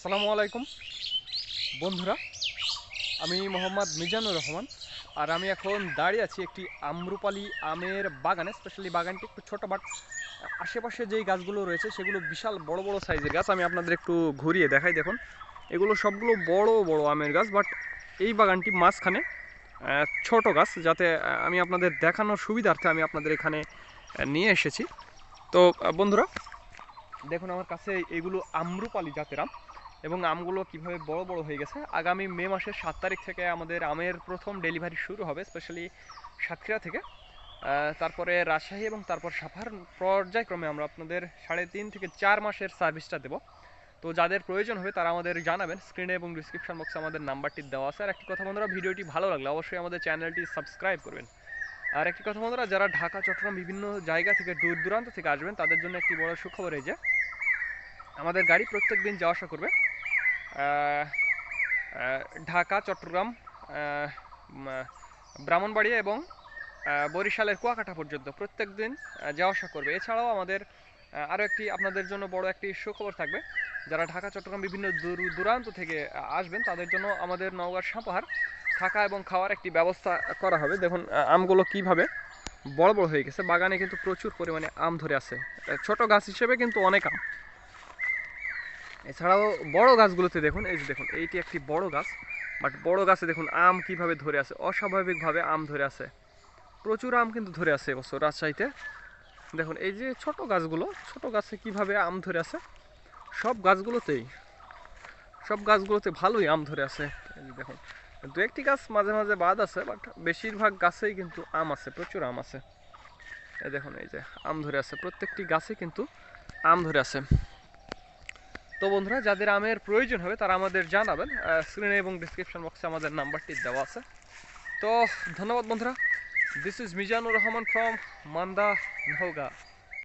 আসসালামু আলাইকুম। বন্ধুরা, আমি মোহাম্মদ মিজানুর রহমান, আর আমি এখন দাঁড়িয়ে আছি একটি আম্রপালি আমের বাগানে স্পেশালি বাগানটি একটু ছোটো বাট আশেপাশে যেই গাছগুলো রয়েছে, সেগুলো বিশাল বড় বড় সাইজের গাছ। আমি আপনাদের একটু ঘুরিয়ে দেখাই, দেখুন। এগুলো সবগুলো বড় বড় আমের গাছ বাট এই বাগানটি মাঝখানে ছোট গাছ, যাতে আমি আপনাদের দেখানোর সুবিধার্থে আমি আপনাদের এখানে নিয়ে এসেছি। তো বন্ধুরা, দেখুন আমার কাছে এগুলো আম্রপালি জাতের আম। এবং আমগুলো কীভাবে বড় বড় হয়ে গেছে, আগামী মে মাসের সাত তারিখ থেকে আমাদের আমের প্রথম ডেলিভারি শুরু হবে স্পেশালি সাতক্ষীরা থেকে। তারপরে রাজশাহী এবং তারপর সাভার, পর্যায়ক্রমে আমরা আপনাদের সাড়ে তিন থেকে চার মাসের সার্ভিসটা দেবো। তো যাদের প্রয়োজন হবে তারা আমাদের জানাবেন স্ক্রিনে এবং ডিসক্রিপশন বক্সে আমাদের নাম্বারটি দেওয়া আছে। আর একটি কথা বন্ধুরা, ভিডিওটি ভালো লাগলে অবশ্যই আমাদের চ্যানেলটি সাবস্ক্রাইব করবেন। আর একটি কথা বন্ধুরা, যারা ঢাকা, চট্টগ্রাম বিভিন্ন জায়গা থেকে দূর দূরান্ত থেকে আসবেন, তাদের জন্য একটি বড় সুখবর এই যে, আমাদের গাড়ি প্রত্যেক দিন যাওয়া আসা করবে। ঢাকা, চট্টগ্রাম ব্রাহ্মণবাড়িয়া এবং বরিশালের কুয়াকাটা পর্যন্ত প্রত্যেক দিন যাওয়া আসা করবে। এছাড়াও আমাদের আরও একটি আপনাদের জন্য বড় একটি সুখবর থাকবে। যারা ঢাকা, চট্টগ্রাম বিভিন্ন দূর, দূরান্ত থেকে আসবেন, তাদের জন্য আমাদের নওগাঁর সাপাহার, থাকা এবং খাওয়ার একটি ব্যবস্থা করা হবে। দেখুন আমগুলো কীভাবে বড় বড় হয়ে গেছে। বাগানে কিন্তু প্রচুর পরিমাণে আম ধরে আছে। ছোট গাছ হিসেবে কিন্তু অনেক আম। এছাড়াও বড় গাছগুলোতে দেখুন, এই যে দেখুন, এইটি একটি বড় গাছ বাট বড় গাছে দেখুন আম কীভাবে ধরে আছে, অস্বাভাবিকভাবে আম ধরে আছে, প্রচুর আম কিন্তু ধরে আছে এবছর রাজশাহীতে। দেখুন, এই যে ছোট গাছগুলো, ছোট গাছে কীভাবে আম ধরে আছে, সব গাছগুলোতেই, সব গাছগুলোতে ভালোই আম ধরে আছে। দেখুন, দু একটি গাছ মাঝে মাঝে বাদ আছে বাট বেশিরভাগ গাছেই কিন্তু আম আছে, প্রচুর আম আছে। এই দেখুন, এই যে আম ধরে আছে, প্রত্যেকটি গাছে কিন্তু আম ধরে আছে। তো বন্ধুরা, যাদের আমের প্রয়োজন হবে তারা আমাদের জানাবেন। স্ক্রিনে এবং ডিসক্রিপশন বক্সে আমাদের নাম্বারটি দেওয়া আছে। তো ধন্যবাদ বন্ধুরা। This is Mizanur Rahman from Manda Naogaon.